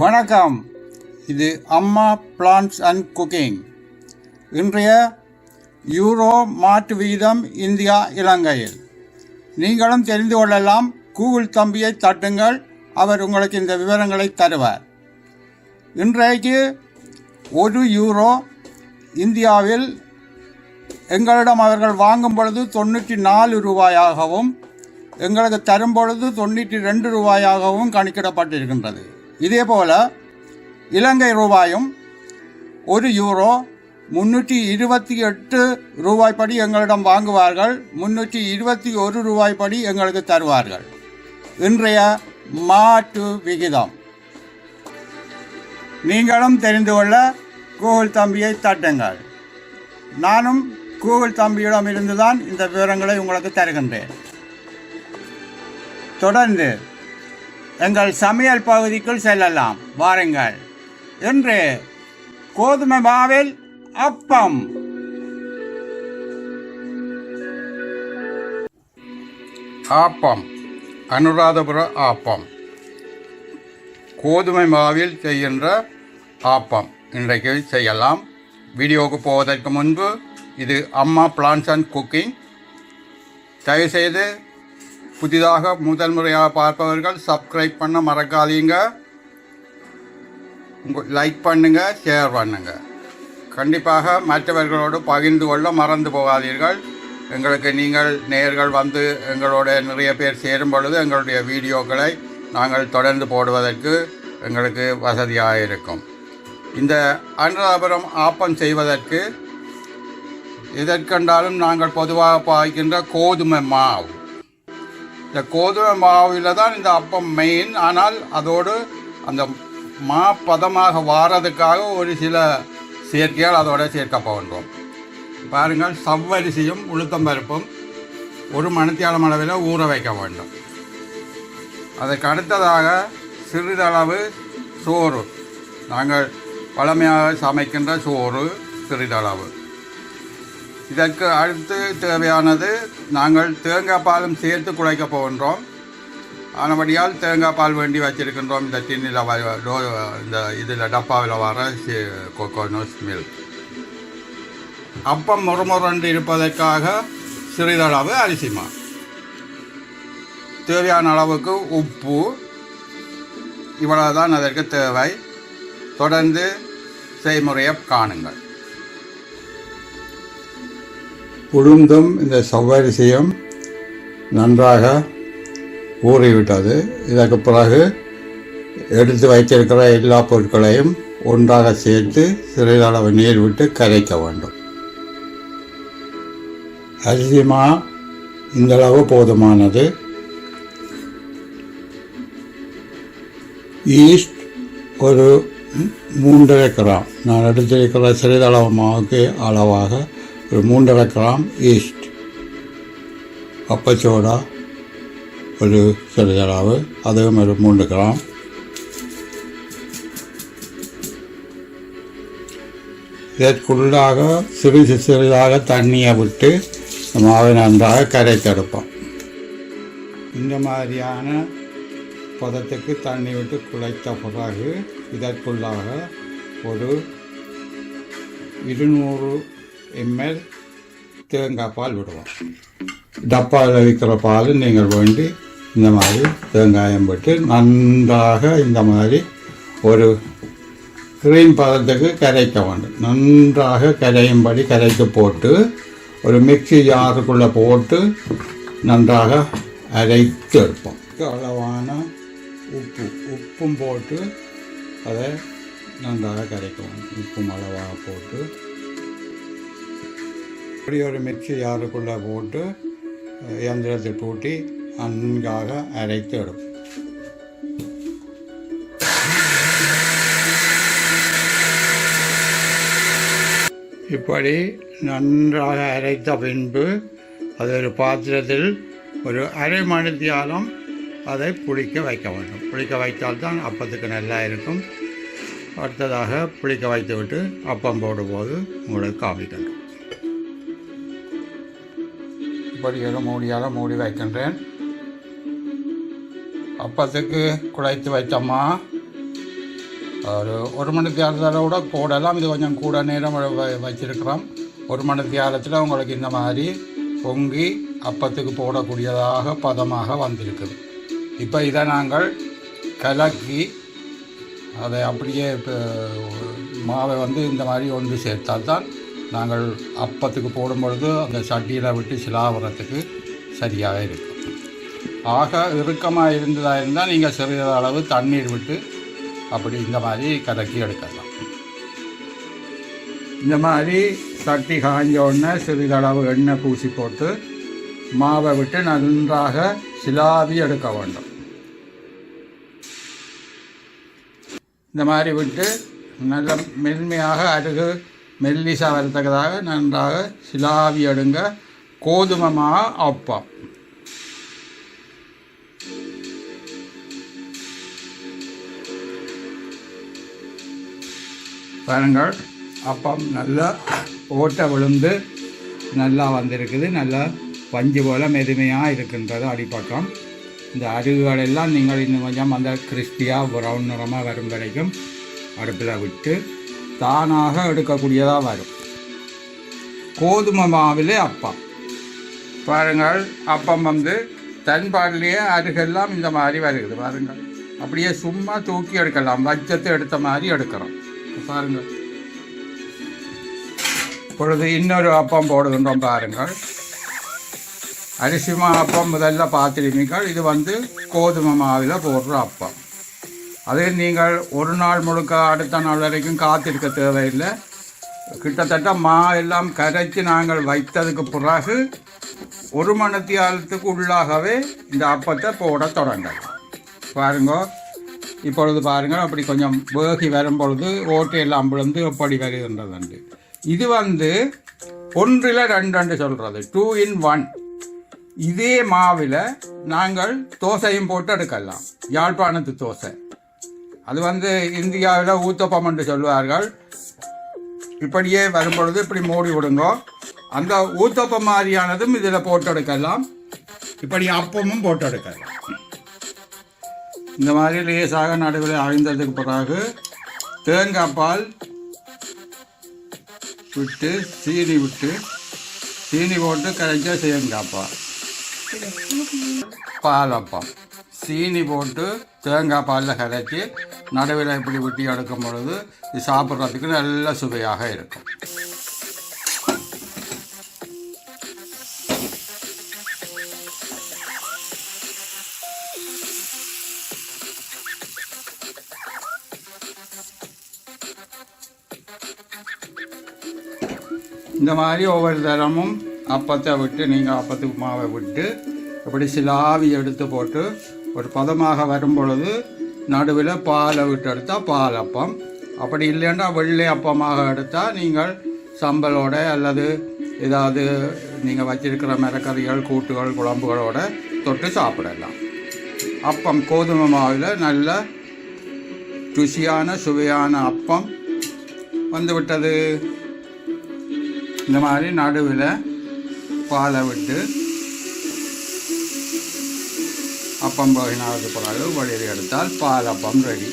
வணக்கம். இது அம்மா பிளான்ஸ் அண்ட் குக்கிங் இன்றைய யூரோ மாற்று விகிதம் இந்தியா இலங்கையில். நீங்களும் தெரிந்து கொள்ளலாம் கூகுள் தம்பியை தட்டுங்கள் அவர் உங்களுக்கு இந்த விவரங்களை தருவார். இன்றைக்கு ஒரு யூரோ இந்தியாவில் எங்களிடம் அவர்கள் வாங்கும் பொழுது தொண்ணூற்றி நாலு ரூபாயாகவும் எங்களுக்கு தரும் பொழுது தொண்ணூற்றி ரெண்டு ரூபாயாகவும் கணக்கிடப்பட்டிருக்கின்றது. இதே போல இலங்கை ரூபாயும் ஒரு யூரோ முன்னூற்றி இருபத்தி எட்டு ரூபாய்ப்படி எங்களிடம் வாங்குவார்கள். முன்னூற்றி இருபத்தி ஒரு ரூபாய்ப்படி எங்களுக்கு தருவார்கள். இன்றைய மாற்று விகிதம். நீங்களும் தெரிந்து கொள்ள கூகுள் தம்பியை தட்டுங்கள். நானும் கூகுள் தம்பியிடம் இருந்துதான் இந்த விவரங்களை உங்களுக்கு தருகின்றேன். தொடர்ந்து எங்கள் சமையல் பகுதிக்குள் செல்லலாம். வாருங்கள். இன்று கோதுமை மாவில் அப்பம். ஆப்பம். அனுராதபுர ஆப்பம். கோதுமை மாவில் செய்கின்ற ஆப்பம். இன்றைக்கு செய்யலாம். வீடியோவுக்கு போவதற்கு முன்பு இது அம்மா பிளான்ஸ் அண்ட் குக்கிங். தயவுசெய்து புதிதாக முதல் முறையாக பார்ப்பவர்கள் சப்ஸ்கிரைப் பண்ண மறக்காதீங்க. உங்கள் லைக் பண்ணுங்க ஷேர் பண்ணுங்க. கண்டிப்பாக மற்றவர்களோடு பகிர்ந்து கொள்ள மறந்து போகாதீர்கள். எங்களுக்கு நீங்கள் நேர்கள் வந்து எங்களோட நிறைய பேர் சேரும் பொழுது எங்களுடைய வீடியோக்களை நாங்கள் தொடர்ந்து போடுவதற்கு எங்களுக்கு வசதியாக இருக்கும். இந்த அனுராபுரம் ஆப்பம் செய்வதற்கு எதற்கண்டாலும் நாங்கள் பொதுவாக பாய்க்கின்ற கோதுமை மாவு. இந்த கோதுமை மாவில் தான் இந்த அப்பம் மெயின் ஆனால் அதோடு அந்த மா பதமாக வாரதுக்காக ஒரு சில சேர்க்கைகள் அதோட சேர்க்க போகின்றோம். பாருங்கள் சவ்வரிசியும் உளுத்தம் பருப்பும் ஒரு மணித்தியாலம் அளவில் ஊற வைக்க வேண்டும். அதற்கு அடுத்ததாக சிறிதளவு சோறு. நாங்கள் பழமையாக சமைக்கின்ற சோறு சிறிதளவு. இதற்கு அடுத்து தேவையானது நாங்கள் தேங்காய் பாலும் சேர்த்து குழைக்க போகின்றோம். ஆனபடியால் தேங்காய் பால் வேண்டி வச்சிருக்கின்றோம். இந்த டின்னில் வ- டோ இந்த இதில் டப்பாவில் வர கோகோனஸ் மில்க் அப்பம் முறமுறண்டு இருப்பதற்காக சிறிதளவு அரிசிமா. தேவையான அளவுக்கு உப்பு. இவ்வளவுதான் அதற்கு தேவை. தொடர்ந்து செய்முறையை காணுங்கள். உளுந்தும் இந்த செவ்வரிசியும் நன்றாக ஊறிவிட்டது. இதற்கு பிறகு எடுத்து வைத்திருக்கிற எல்லா பொருட்களையும் ஒன்றாக சேர்த்து சிறிதளவு நீர் விட்டு கரைக்க வேண்டும். அரிசிமா இந்தளவு போதுமானது. ஈஸ்ட் ஒரு மூன்றரை கிராம். நான் எடுத்திருக்கிற சிறிதளவு மாவுக்கு அளவாக ஒரு மூன்றரை கிராம் ஈஸ்ட் அப்பச்சோடா ஒரு சிறிதளவு அதுவும் ஒரு மூன்று கிராம். இதற்குள்ளாக சிறிது சிறிதாக தண்ணியை விட்டு மாவை நன்றாக கரைத்தெடுப்போம் இந்த மாதிரியான பதத்துக்கு தண்ணி விட்டு குழைத்த பிறகு இதற்குள்ளாக ஒரு இருநூறு எம்எல் தேங்காய் பால் விடுவோம். டப்பாவில் விற்கிற பால் நீங்கள் வேண்டி இந்த மாதிரி தேங்காயம் விட்டு நன்றாக இந்த மாதிரி ஒரு கிரீம் பதத்துக்கு கரைக்க வேண்டும். நன்றாக கரையும்படி கரைத்து போட்டு ஒரு மிக்ஸி ஜாருக்குள்ளே போட்டு நன்றாக அரைத்து எடுப்போம். அளவான உப்பு உப்பும் போட்டு அதை நன்றாக கரைக்கவும் உப்பும் அளவாக போட்டு இப்படி ஒரு மிக்ஸி ஜாருக்குள்ளே போட்டு இயந்திரத்தை பூட்டி நன்றாக அரைத்து எடுப்போம் இப்படி நன்றாக அரைத்த பின்பு அது ஒரு பாத்திரத்தில் ஒரு அரை மணி தியாலம் அதை புளிக்க வைக்க வேண்டும். புளிக்க வைத்தால்தான் அப்பத்துக்கு நல்லா இருக்கும். அடுத்ததாக புளிக்க வைத்து விட்டு அப்பம் போடும்போது உங்களுக்கு காமிக்கணும் இப்படி மூடியால் மூடி வைக்கின்றேன். அப்பத்துக்கு குழைத்து வைத்தம்மா. ஒரு ஒரு மணி தேரத்தில் கூட போடலாம். இது கொஞ்சம் கூட நேரம் வ- வச்சிருக்கிறோம். ஒரு மணி தேரத்தில் உங்களுக்கு இந்த மாதிரி பொங்கி அப்பத்துக்கு போடக்கூடியதாக பதமாக வந்திருக்குது. இப்போ இதை நாங்கள் கலக்கி அதை அப்படியே இப்போ மாவை வந்து இந்த மாதிரி ஒன்று சேர்த்தால் தான் நாங்கள் அப்பத்துக்கு போடும் பொழுது அந்த சட்டியில் விட்டு சிலாவரத்துக்கு சரியாக இருக்கும். ஆக இறுக்கமாக இருந்ததாக இருந்தால் நீங்கள் சிறிதளவு அளவு தண்ணீர் விட்டு அப்படி இந்த மாதிரி கலக்கி எடுக்கலாம். இந்த மாதிரி சட்டி காஞ்ச உடனே சிறிதளவு எண்ணெய் பூசி போட்டு மாவை விட்டு நன்றாக சிலாவி எடுக்க வேண்டும். இந்த மாதிரி விட்டு நல்ல மென்மையாக அருகு மெல்லிசா வரத்தக்கதாக நன்றாக சிலாவி அடுங்க. கோதுமை அப்பம் பாருங்கள் அப்பம் நல்லா ஓட்டை விழுந்து நல்லா வந்திருக்குது. நல்லா பஞ்சு போல் மெதுமையாக இருக்கின்றது அடிப்பக்கம். இந்த அருகுகளெல்லாம் நீங்கள் இன்னும் கொஞ்சம் அந்த கிறிஸ்பியாக ப்ரௌன் நிறமாக வரும் வரைக்கும் அடுப்பில் விட்டு தானாக எடுக்கக்கூடியதாக வரும். கோதுமை மாவிலே அப்பம். பாருங்கள் அப்பம் வந்து தன்பாடிலேயே அருகெல்லாம் இந்த மாதிரி வருகிறது. பாருங்கள் அப்படியே சும்மா தூக்கி எடுக்கலாம். வச்சத்தை எடுத்த மாதிரி எடுக்கிறோம். பாருங்கள். இப்பொழுது இன்னொரு அப்பம் போடுகின்றோம் பாருங்கள். அரிசி மா அப்பம் முதல்ல பார்த்துருப்பீங்கள் இது வந்து கோதுமை மாவில் போடுற அப்பம். அதே நீங்கள் ஒரு நாள் முழுக்க அடுத்த நாள் வரைக்கும் காத்திருக்க தேவையில்லை. கிட்டத்தட்ட மா எல்லாம் கரைச்சி நாங்கள் வைத்ததுக்கு பிறகு ஒரு மணத்தியாலத்துக்கு உள்ளாகவே இந்த அப்பத்தை போட தொடங்கலாம். பாருங்க இப்பொழுது பாருங்கள் அப்படி கொஞ்சம் வேகி வரும் பொழுது ஓட்டையெல்லாம் விழுந்து எப்படி வருகின்றதுண்டு இது வந்து ஒன்றில் ரெண்டு சொல்கிறது டூ இன் ஒன் இதே மாவில் நாங்கள் தோசையும் போட்டு எடுக்கலாம் யாழ்ப்பாணத்து தோசை. அது வந்து இந்தியாவில் ஊத்தப்பம் என்று சொல்வார்கள் இப்படியே வரும்பொழுது இப்படி மூடி விடுங்கோ. அந்த ஊத்தப்பம் மாதிரியானதும் இதில் போட்டு எடுக்கலாம் இப்படி அப்பமும் போட்டு எடுக்கலாம் இந்த மாதிரி லேசாக நடுவில் அழிந்ததுக்கு பிறகு தேங்காய் பால் விட்டு சீனி விட்டு சீனி போட்டு கரைச்சா தேங்காய் பால். பாலப்பம். சீனி போட்டு தேங்காய் பாலில் கரைச்சி நடுவில் இப்படி வெட்டி எடுக்கும் பொழுது இது சாப்பிட்றதுக்கு நல்ல சுவையாக இருக்கும். இந்த மாதிரி ஒவ்வொரு தரமும் அப்பத்தை விட்டு நீங்கள் அப்பத்துக்கு மாவை விட்டு இப்படி சிலாவி எடுத்து போட்டு ஒரு பதமாக வரும் பொழுது நடுவில் பாலை விட்டு எடுத்தால் பால் அப்பம் அப்படி இல்லைன்னா வெள்ளை அப்பமாக எடுத்தால் நீங்கள் சம்பலோட அல்லது ஏதாவது நீங்கள் வச்சிருக்கிற மிரக்கறிகள் கூட்டுகள் குழம்புகளோட தொட்டு சாப்பிடலாம். அப்பம் கோதுமை மாவில் நல்ல ருசியான சுவையான அப்பம் வந்து விட்டது இந்த மாதிரி நடுவில் பாலை விட்டு அப்பம் போகினாவது பிறகு வழியில் எடுத்தால் பாலப்பம் ரெடி.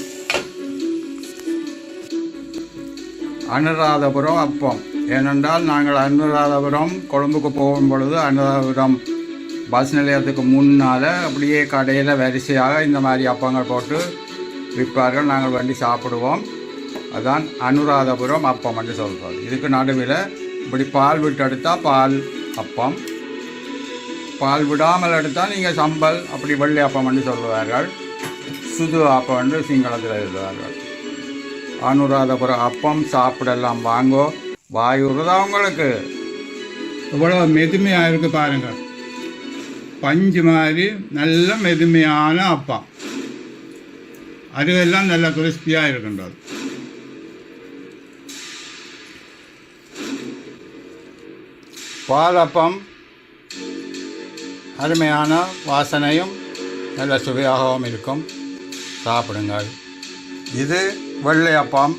அனுராதபுரம் அப்பம். ஏனென்றால் நாங்கள் அனுராதபுரம் கொழும்புக்கு போகும் பொழுது அனுராதபுரம் பஸ் நிலையத்துக்கு முன்னால் அப்படியே கடையில் வரிசையாக இந்த மாதிரி அப்பங்கள் போட்டு விற்பார்கள். நாங்கள் வண்டி சாப்பிடுவோம். அதான் அனுராதபுரம் அப்பம் என்று சொல்கிறோம் இதுக்கு நடுவில் இப்படி பால் விட்டு எடுத்தால் பால் அப்பம். பால் விடாமல் எடுத்தால் நீங்கள் சம்பல் அப்படி வெள்ளை அப்பம் என்று சொல்லுவார்கள். சுது அப்பம் என்று சிங்களத்தில் எழுதுவார்கள். அனுராதபுரம் அப்பம் சாப்பிடலாம் வாங்கோ. வாயுறதா உங்களுக்கு. இவ்வளோ மெதுமையாக இருக்கு பாருங்க. பஞ்சு மாதிரி நல்ல மெதுமையான அப்பம். அதுவெல்லாம் நல்ல கிறிஸ்பியாக இருக்கின்றது. பாலப்பம் அருமையான வாசனையும் நல்ல சுவையாகவும் இருக்கும். சாப்பிடுங்கள். இது வெள்ளையப்பம்.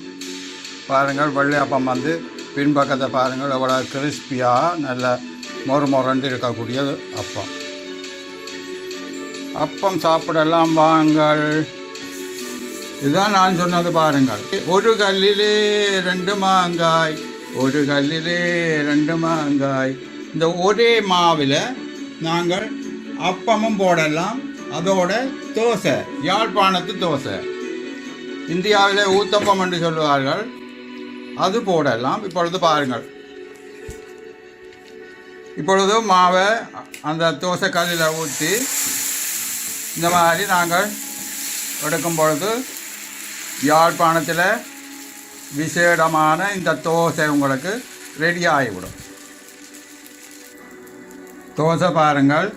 பாருங்கள் வெள்ளையப்பம் வந்து பின்பக்கத்தை பாருங்கள் எவ்வளோ கிறிஸ்பியாக நல்ல மொறு மொரண்டு இருக்கக்கூடிய அப்பம். அப்பம் சாப்பிடலாம் வாங்கள். இதுதான் நான் சொன்னது பாருங்கள். ஒரு கல்லிலே ரெண்டு மாங்காய் ஒரு கல்லிலே ரெண்டு மாங்காய். இந்த ஒரே மாவில் நாங்கள் அப்பமும் போடலாம். அதோட தோசை யாழ்ப்பாணத்து தோசை. இந்தியாவிலே ஊத்தப்பம் என்று சொல்லுவார்கள். அது போடலாம். இப்பொழுது பாருங்கள். இப்பொழுது மாவை அந்த தோசை கல்லில் ஊற்றி இந்த மாதிரி நாங்கள் எடுக்கும் பொழுது யாழ்ப்பாணத்தில் விசேடமான இந்த தோசை உங்களுக்கு ரெடி ஆகிவிடும். தோசை பாருங்கள்.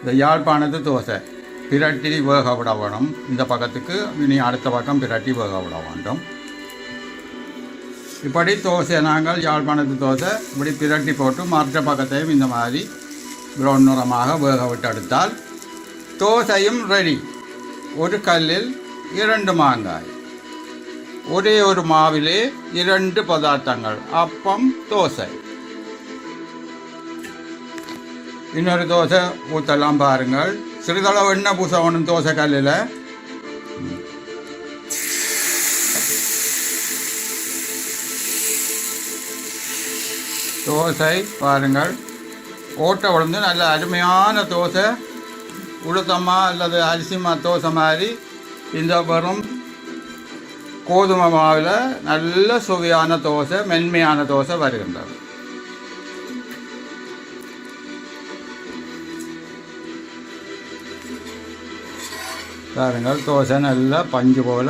இந்த யாழ்ப்பாணத்து தோசை. பிரட்டி வேக விட வேணும். இந்த பக்கத்துக்கு இனி அடுத்த பக்கம் பிரட்டி வேக விட வேண்டும். இப்படி தோசை நாங்கள் யாழ்ப்பாணத்து தோசை இப்படி பிரட்டி போட்டு மற்ற பக்கத்தையும் இந்த மாதிரி ப்ரௌன் நிறமாக வேக விட்டு எடுத்தால் தோசையும் ரெடி ஒரு கல்லில் இரண்டு மாங்காய். ஒரே ஒரு மாவிலே இரண்டு பதார்த்தங்கள். அப்பம் தோசை. இன்னொரு தோசை ஊற்றலாம் பாருங்கள். சிறிதளவு எண்ணெய் பூச வேணும் தோசை கல்லில். தோசை பாருங்கள். ஓட்டை விழுந்து நல்ல அருமையான தோசை. உளுத்தம்மா அல்லது அரிசிமா தோசை மாதிரி. இந்த வெறும் கோதுமை மாவில் நல்ல சுவையான தோசை மென்மையான தோசை வருகின்றது. பாருங்கள் தோசை நல்ல பஞ்சு போல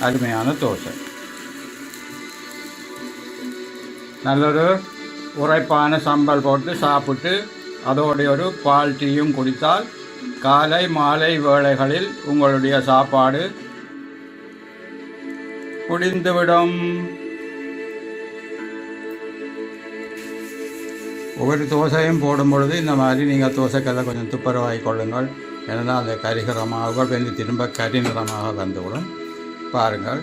அருமையான தோசை நல்லொரு உரைப்பான சம்பல் போட்டு சாப்பிட்டு அதோடைய ஒரு பால் டீயும் குடித்தால் காலை மாலை வேளைகளில் உங்களுடைய சாப்பாடு குடிந்துவிடும் ஒவ்வொரு தோசையும் போடும் பொழுது இந்த மாதிரி நீங்கள் தோசைக்கெல்லாம் கொஞ்சம் துப்புரவாகி கொள்ளுங்கள் ஏன்னா அந்த கரிகரமாக வந்து திரும்ப கரி நிறமாக வந்துவிடும் பாருங்கள்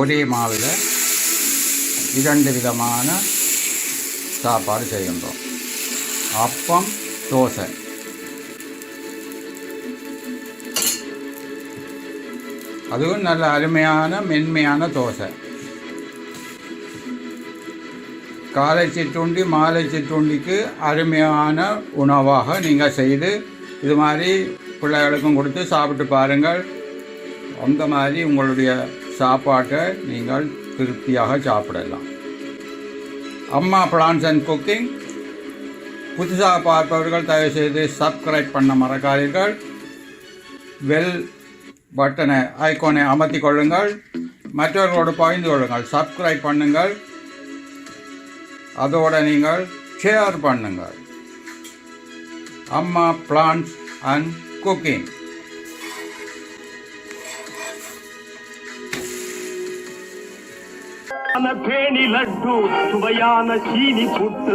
ஒரே மாவில் இரண்டு விதமான சாப்பாடு செய்கின்றோம். அப்பம் தோசை. அதுவும் நல்ல அருமையான மென்மையான தோசை. காலை சிற்றுண்டி மாலை சிற்றுண்டிக்கு அருமையான உணவாக நீங்கள் செய்து இது மாதிரி பிள்ளைகளுக்கும் கொடுத்து சாப்பிட்டு பாருங்கள். அந்த மாதிரி உங்களுடைய சாப்பாட்டை நீங்கள் திருப்தியாக சாப்பிடலாம். அம்மா பிளான்ஸ் அண்ட் குக்கிங் புதுசாக பார்ப்பவர்கள் தயவுசெய்து சப்ஸ்கிரைப் பண்ண மறக்காதீர்கள். வெல் பட்டனை ஐக்கோனை அமர்த்தி கொள்ளுங்கள். மற்றவர்களோடு பகிர்ந்து கொள்ளுங்கள். சப்ஸ்கிரைப் பண்ணுங்கள். அதோட நீங்கள் ஷேர் பண்ணுங்கள். அம்மா பிளான்ஸ் அண்ட் குக்கிங் பேணி லட்டு சுவையான சீனி புட்டு